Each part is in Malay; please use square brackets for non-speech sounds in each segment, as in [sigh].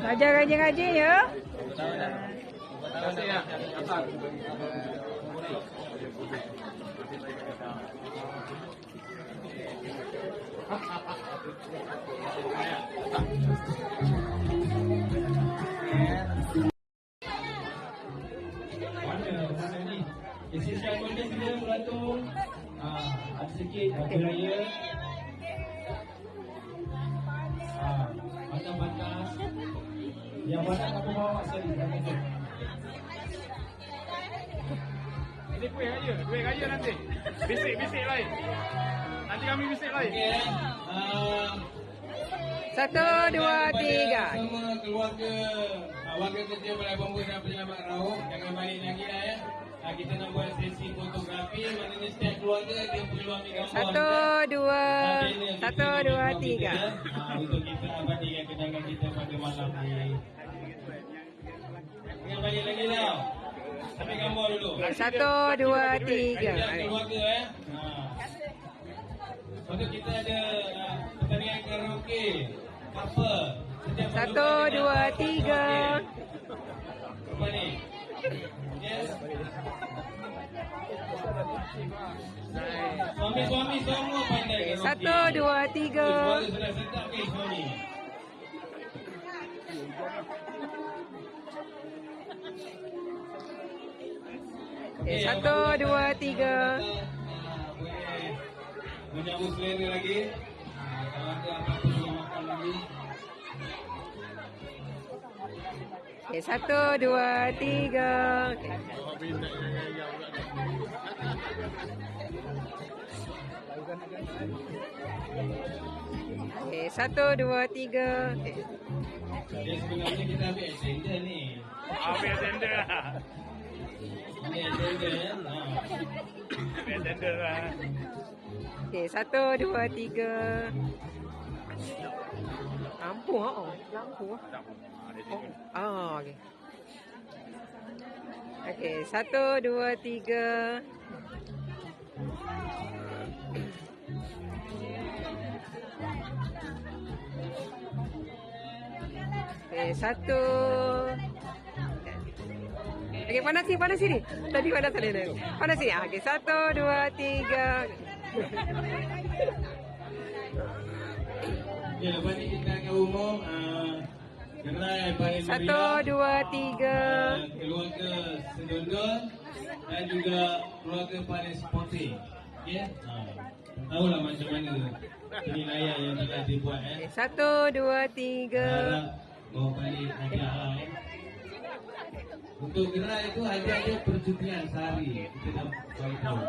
Belajar rajin-rajin ya Terima kasih ya. Dia ada sikit hari raya. Batas-batas. Yang batas aku bawa sekali. Ini kuih raya, kuih raya nanti. Bisik-bisik lain. Nanti kami bisik lain. Okey. Ah, Satu, dua, tiga. Semua keluarga ah, warga kerja Balai Bomba dan Penyelamat Raub jangan balik lagi lah ya. Ah, kita nak buat sesi fotografi maknanya setiap keluarga dia perlu ambil gambar. Satu, dua. Satu, dua, tiga. kita, ah, untuk kita abadikan kenangan kita pada malam ni. Jangan balik lagi tau. Ambil gambar dulu. Satu, dua, tiga. Keluarga eh. Ha. Lepas tu kita ada uh, pertandingan karaoke. Setiap Satu, dua, tiga. Apa ni? Yes. Suami-suami semua pandai. Satu, dua, tiga. Keluarga sudah setap ke suami? Okey, satu, dua, tiga. Menyambut selera lagi. Ah, Kalau ada apa-apa makan lagi. Okey, satu, dua, tiga. Okey. Okey, satu, dua, tiga. Dia sebenarnya kita ambil extender ni. Ambil tender lah. Ambil kan. Ha. Ambil tender lah. Okey, satu, dua, tiga. Lampu ah. Oh, lampu ah. Oh, ah, okey. Okey, satu, dua, tiga. Okey, satu. Okey, panas sini, panas sini. Tadi panas tadi. Panas sini. Ah, Okey, satu, dua, tiga. Ya, lepas ni kita akan umum uh, Satu, dua, tiga. keluarga sedondol dan juga keluarga paling sporting. Okey? Ha. Tahulah macam mana penilaian yang telah dibuat eh. Satu, dua, tiga. Harap bawa balik hadiah lah eh. Untuk gerai itu hadiah dia percutian sehari. Kita dah bagi tahu.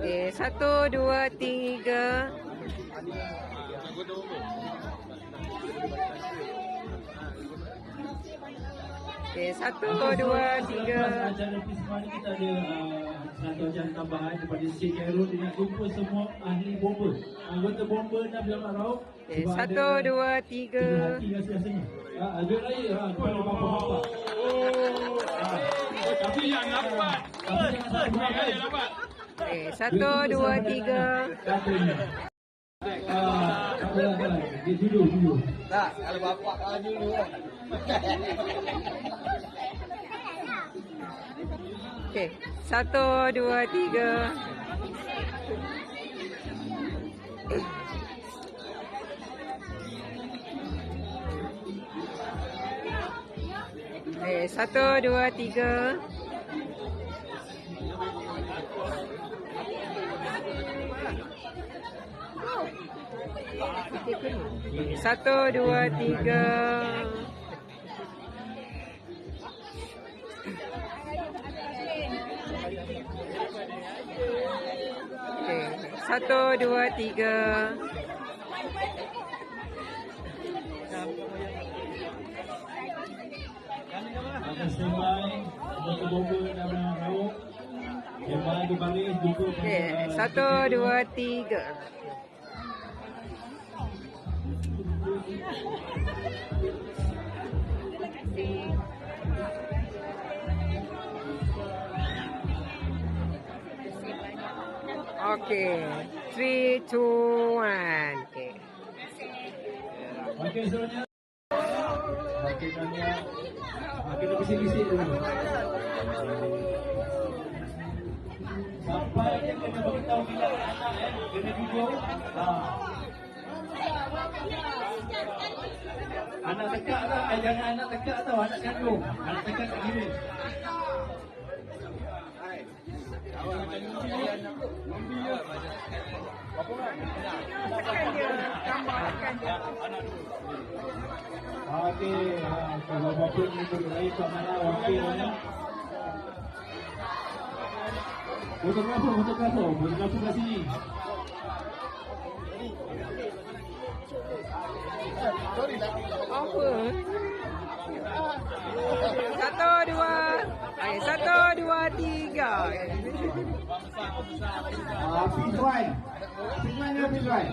Okey, satu, dua, tiga. Okey, satu, dua, tiga. acara kita ada uh, satu acara tambahan daripada Cik Khairul dengan jumpa semua ahli bomba. Anggota bomba dan Bilamat Rauh. Okey, Sebab satu, ada dua, tiga tiga. hati rasa-rasanya. Ha, ada raya ha, kepada bapa-bapa. Ha, Tapi yang dapat. tapi kan. dapat. Okey, satu, dua, tiga. Ah, tak apa, tak apa. Dia duduk dulu. Tak, kalau bapak kalau dulu kan. Okey, satu, dua, tiga. Okey, satu, dua, tiga. Satu, dua, tiga. Okey, satu, dua, tiga. Okey, satu, dua, tiga. Okey, three, two, one. Okey. Okey seterusnya Okey Tanya Kita bisik-bisik dulu Sampai dia kena beritahu bila anak eh Kena video ha. Anak tekak tak? Eh, jangan anak tekak tau Anak kandung Anak tekak kat kiri Okey, kalau bapa ni tu lain kat mana okey mana. Fotografer, fotografer, fotografer kat sini. Apa? Satu, dua. Okey, satu, dua, tiga. P1. P1 dia P1.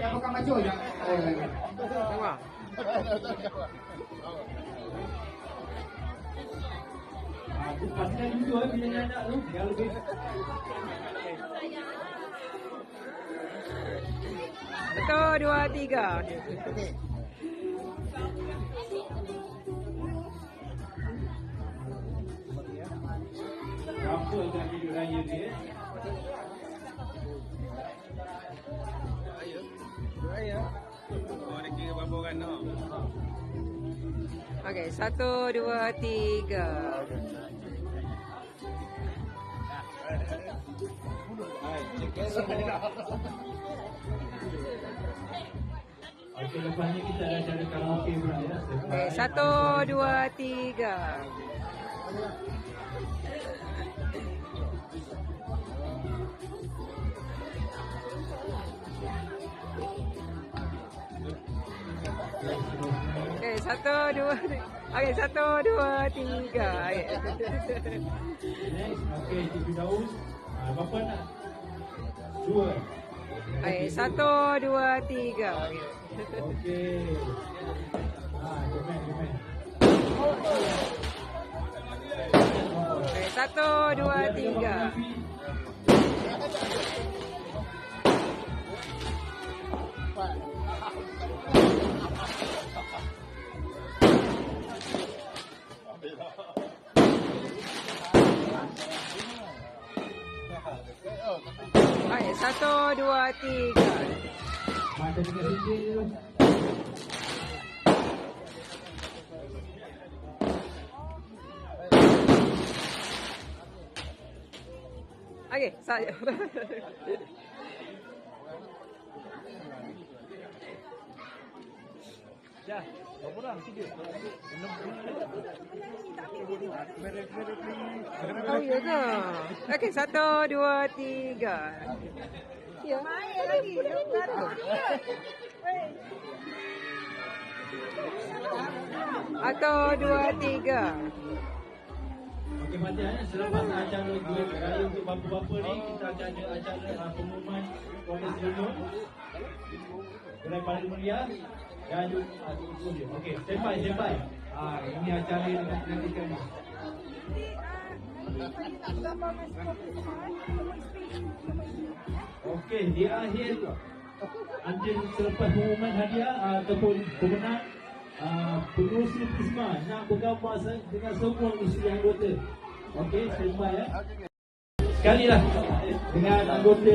Yang bukan maju je. Eh. Ha, tu pastikan dulu eh bila dia nak tu. Yang lebih Satu, dua, tiga. Apa kat video raya ni eh. Okey, satu, dua, tiga. Okey, lepas ni kita ada acara karaoke pula ya. Okey, satu, dua, tiga. Satu, dua, tiga. Okey, satu, dua, tiga. Okey. Next, okey, Cik Daun. Ha, berapa nak? Dua. Okey, satu, dua, tiga. Okey. Okey. Ha, komen, komen. Okey, satu, dua, tiga. Okey, satu, dua, tiga. Mata [laughs] dekat sini dulu. Okey, saya. Oh, ya ke? Okey, satu, dua, tiga. Ya. Main lagi. Satu, dua, tiga. Okey, eh, selepas acara dua raya untuk bapa-bapa ni, kita akan ada acara uh, pengumuman polis Selunur. Gerai paling meriah dan juga uh. Okey, standby, standby. Ah, ini acara yang kita nantikan. Okey, di akhir Anjing selepas pengumuman hadiah uh, ataupun pemenang uh, pengurusi Prisma nak bergambar dengan semua usia anggota Okey, standby ya. Sekali lah dengan anggota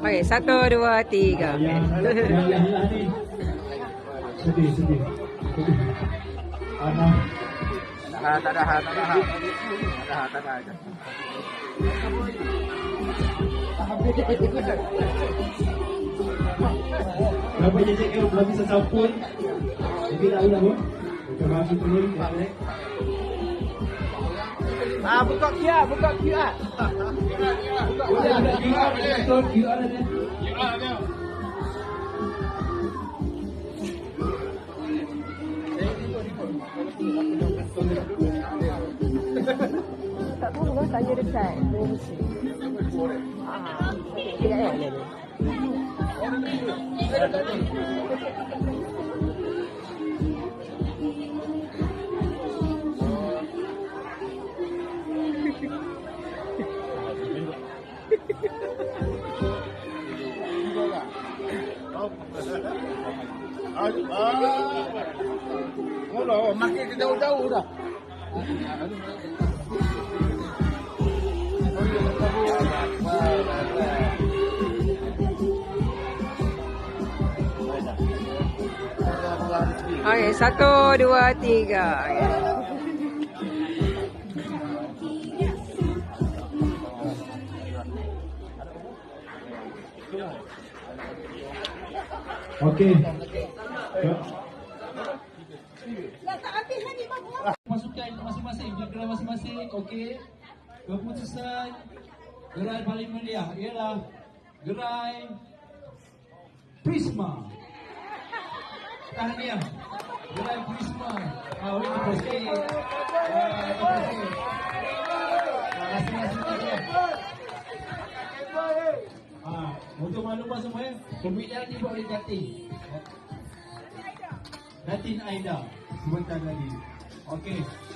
Okey, satu, dua, tiga. Ya, ya, ya, ya, ni. Sedih, sedih. Sedih. Anak. Berapa jejak kau belum bisa sampun? Jadi dah ulang pun. Kita bagi turun. Balik. Ah, buka QR, buka QR. Boleh ada QR, betul, QR ada. Tak tahu lah, tanya dekat. Ah, tidak ya, ya. Oh, makin ke jauh-jauh dah. Okey, satu, dua, tiga. Okey. Okey. Ya. Nak tak habis lagi bang. Pasukan masing-masing, gerai masing-masing. Okey. Keputusan gerai paling mulia ialah gerai Prisma. Tahniah. Gerai Prisma. Ah, Masing-masing tahniah. Ah, untuk maklumat semua ya, pemilihan dibuat oleh Datin. Datin Aida sebentar lagi. Okey.